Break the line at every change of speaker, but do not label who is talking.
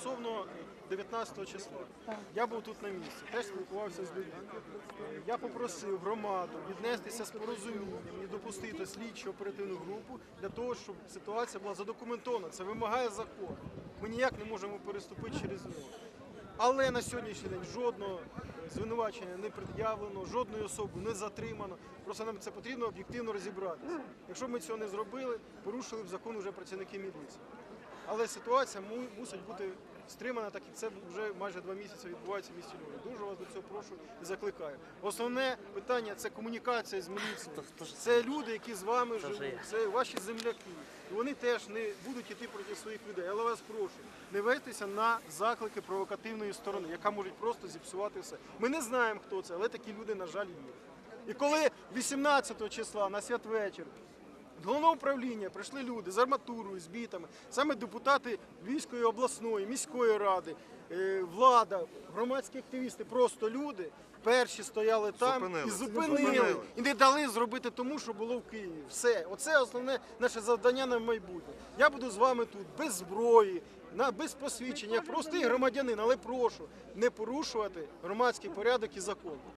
стосовно 19 числа. Я був тут на місці, теж спілкувався з людьми. Я попросив громаду віднестися з порозумінням і допустити слідчу оперативну групу для того, щоб ситуація була задокументована. Це вимагає закон. Ми ніяк не можемо переступити через нього. Але на сьогоднішній день жодного звинувачення не пред'явлено, жодної особи не затримано. Просто нам це потрібно об'єктивно розібратися. Якщо б ми цього не зробили, порушили б закон вже працівники міліції. Але ситуація му- мусить бути стримана, так як це вже майже два місяці відбувається в місті Львові. Дуже вас до цього прошу і закликаю. Основне питання це комунікація з міліцією. Це люди, які з вами живуть, це ваші земляки. І вони теж не будуть йти проти своїх людей. Але вас прошу, не вестися на заклики провокативної сторони, яка може просто зіпсувати все. Ми не знаємо, хто це, але такі люди, на жаль, є. І коли 18 числа на святвечір головного управління прийшли люди з арматурою, з бітами, саме депутати Львівської обласної, міської ради, е, влада, громадські активісти, просто люди. Перші стояли там
Зупинили.
і зупинили,
Зупинили.
і не дали зробити тому, що було в Києві. Все, оце основне наше завдання на майбутнє. Я буду з вами тут без зброї, на без посвідчення, простий громадянин, але прошу не порушувати громадський порядок і закон.